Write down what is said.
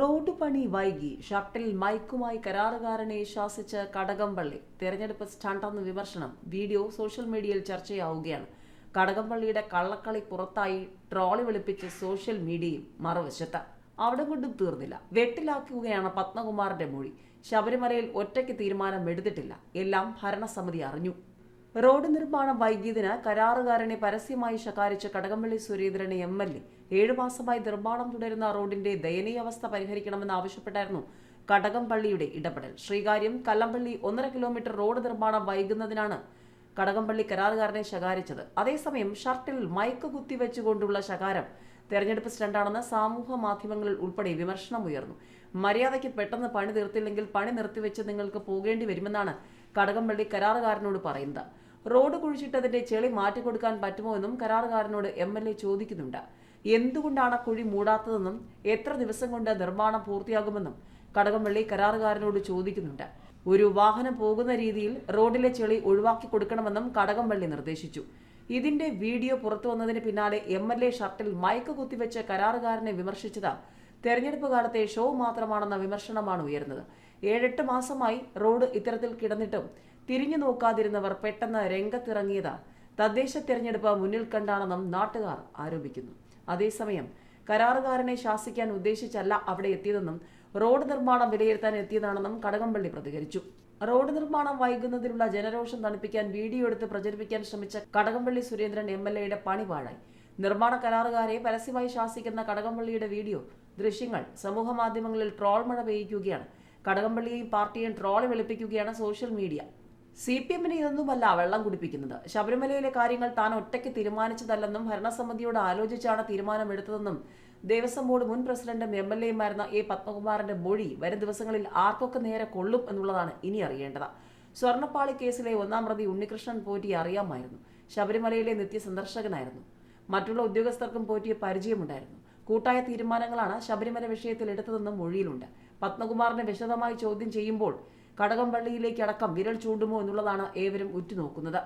Road പണി വൈകി. Shuttle മൈക്കുമായി കരാറുകാരനെ ശാസിച്ച് കടകംപള്ളി. തെരഞ്ഞെടുപ്പ് സ്റ്റണ്ടെന്ന വിമർശനം വീഡിയോ സോഷ്യൽ മീഡിയയിൽ ചർച്ചയാവുകയാണ്. കടകംപള്ളിയുടെ കള്ളക്കളി പുറത്തായി ട്രോളി വിളിപ്പിച്ച് സോഷ്യൽ മീഡിയയും മറുവശത്ത്. അവിടെ കൊണ്ടും തീർന്നില്ല. വെട്ടിലാക്കുകയാണ് പത്മകുമാറിന്റെ മൊഴി. ശബരിമലയിൽ ഒറ്റയ്ക്ക് തീരുമാനം എടുത്തിട്ടില്ല എല്ലാം ഭരണസമിതി അറിഞ്ഞു. റോഡ് നിർമ്മാണം വൈകിയതിന് കരാറുകാരനെ പരസ്യമായി ശകാരിച്ച കടകംപള്ളി സുരേന്ദ്രനെ എം എൽ എ ഏഴു മാസമായി നിർമ്മാണം തുടരുന്ന റോഡിന്റെ ദയനീയ അവസ്ഥ പരിഹരിക്കണമെന്ന് ആവശ്യപ്പെട്ടായിരുന്നു കടകംപള്ളിയുടെ ഇടപെടൽ. ശ്രീകാര്യം കല്ലമ്പള്ളി ഒന്നര കിലോമീറ്റർ റോഡ് നിർമ്മാണം വൈകുന്നതിനാണ് കടകംപള്ളി കരാറുകാരനെ ശകാരിച്ചത്. അതേസമയം ഷർട്ടിൽ മയക്ക് കുത്തിവെച്ചുകൊണ്ടുള്ള ശകാരം തെരഞ്ഞെടുപ്പ് സ്റ്റണ്ടാണെന്ന് സാമൂഹ്യ മാധ്യമങ്ങളിൽ ഉൾപ്പെടെ വിമർശനം ഉയർന്നു മര്യാദയ്ക്ക് പെട്ടെന്ന് പണി തീർത്തില്ലെങ്കിൽ പണി നിർത്തിവെച്ച് നിങ്ങൾക്ക് പോകേണ്ടി വരുമെന്നാണ് കടകംപള്ളി കരാറുകാരനോട് പറയുന്നത്. റോഡ് കുഴിച്ചിട്ടതിന്റെ ചെളി മാറ്റിക്കൊടുക്കാൻ പറ്റുമോ എന്നും കരാറുകാരനോട് എം എൽ എ ചോദിക്കുന്നുണ്ട്. എന്തുകൊണ്ടാണ് കുഴി മൂടാത്തതെന്നും എത്ര ദിവസം കൊണ്ട് നിർമ്മാണം പൂർത്തിയാകുമെന്നും കടകംപള്ളി കരാറുകാരനോട് ചോദിക്കുന്നുണ്ട്. ഒരു വാഹനം പോകുന്ന രീതിയിൽ റോഡിലെ ചെളി ഒഴിവാക്കി കൊടുക്കണമെന്നും കടകംപള്ളി നിർദ്ദേശിച്ചു. ഇതിന്റെ വീഡിയോ പുറത്തു വന്നതിന് പിന്നാലെ എം എൽ എ ഷർട്ടിൽ മയക്ക് കരാറുകാരനെ വിമർശിച്ചത് തെരഞ്ഞെടുപ്പ് കാലത്തെ ഷോ മാത്രമാണെന്ന വിമർശനമാണ് ഉയർന്നത് ഏഴെട്ട് മാസമായി റോഡ് ഇത്തരത്തിൽ കിടന്നിട്ടും തിരിഞ്ഞു നോക്കാതിരുന്നവർ പെട്ടെന്ന് രംഗത്തിറങ്ങിയത് തദ്ദേശ തെരഞ്ഞെടുപ്പ് മുന്നിൽ കണ്ടാണെന്നും നാട്ടുകാർ ആരോപിക്കുന്നു. അതേസമയം കരാറുകാരനെ ശാസിക്കാൻ ഉദ്ദേശിച്ചല്ല അവിടെ എത്തിയതെന്നും റോഡ് നിർമ്മാണം വിലയിരുത്താൻ എത്തിയതാണെന്നും കടകംപള്ളി പ്രതികരിച്ചു. റോഡ് നിർമ്മാണം വൈകുന്നതിലുള്ള ജനരോഷം തണുപ്പിക്കാൻ വീഡിയോ എടുത്ത് പ്രചരിപ്പിക്കാൻ ശ്രമിച്ച കടകംപള്ളി സുരേന്ദ്രൻ എം എൽ എയുടെ പണി പാഴായി. നിർമ്മാണ കരാറുകാരെ പരസ്യമായി ശാസിക്കുന്ന കടകംപള്ളിയുടെ വീഡിയോ ദൃശ്യങ്ങൾ സമൂഹ മാധ്യമങ്ങളിൽ ട്രോൾ മഴ പെയ്യിക്കുകയാണ്. കടകംപള്ളിയെയും പാർട്ടിയെയും ട്രോളി വെളുപ്പിക്കുകയാണ് സോഷ്യൽ മീഡിയ. സി പി എമ്മിന് ഇതൊന്നുമല്ല വെള്ളം കുടിപ്പിക്കുന്നത്. ശബരിമലയിലെ കാര്യങ്ങൾ താൻ ഒറ്റയ്ക്ക് തീരുമാനിച്ചതല്ലെന്നും ഭരണസമിതിയോട് ആലോചിച്ചാണ് തീരുമാനമെടുത്തതെന്നും ദേവസ്വം ബോർഡ് മുൻ പ്രസിഡന്റും എം എൽ എയുമായിരുന്ന എ പത്മകുമാറിന്റെ മൊഴി വരും ദിവസങ്ങളിൽ ആർക്കൊക്കെ നേരെ കൊള്ളും എന്നുള്ളതാണ് ഇനി അറിയേണ്ടത്. സ്വർണപ്പാളി കേസിലെ ഒന്നാം പ്രതി ഉണ്ണികൃഷ്ണൻ പോറ്റി അറിയാമായിരുന്നു. ശബരിമലയിലെ നിത്യസന്ദർശകനായിരുന്നു. മറ്റുള്ള ഉദ്യോഗസ്ഥർക്കും പോറ്റിയ പരിചയമുണ്ടായിരുന്നു. കൂട്ടായ തീരുമാനങ്ങളാണ് ശബരിമല വിഷയത്തിൽ എടുത്തതെന്നും മൊഴിയിലുണ്ട്. പത്മകുമാറിനെ വിശദമായി ചോദ്യം ചെയ്യുമ്പോൾ കടകംപള്ളിയിലേക്കടക്കം വിരൽ ചൂണ്ടുമോ എന്നുള്ളതാണ് ഏവരും ഉറ്റുനോക്കുന്നത്.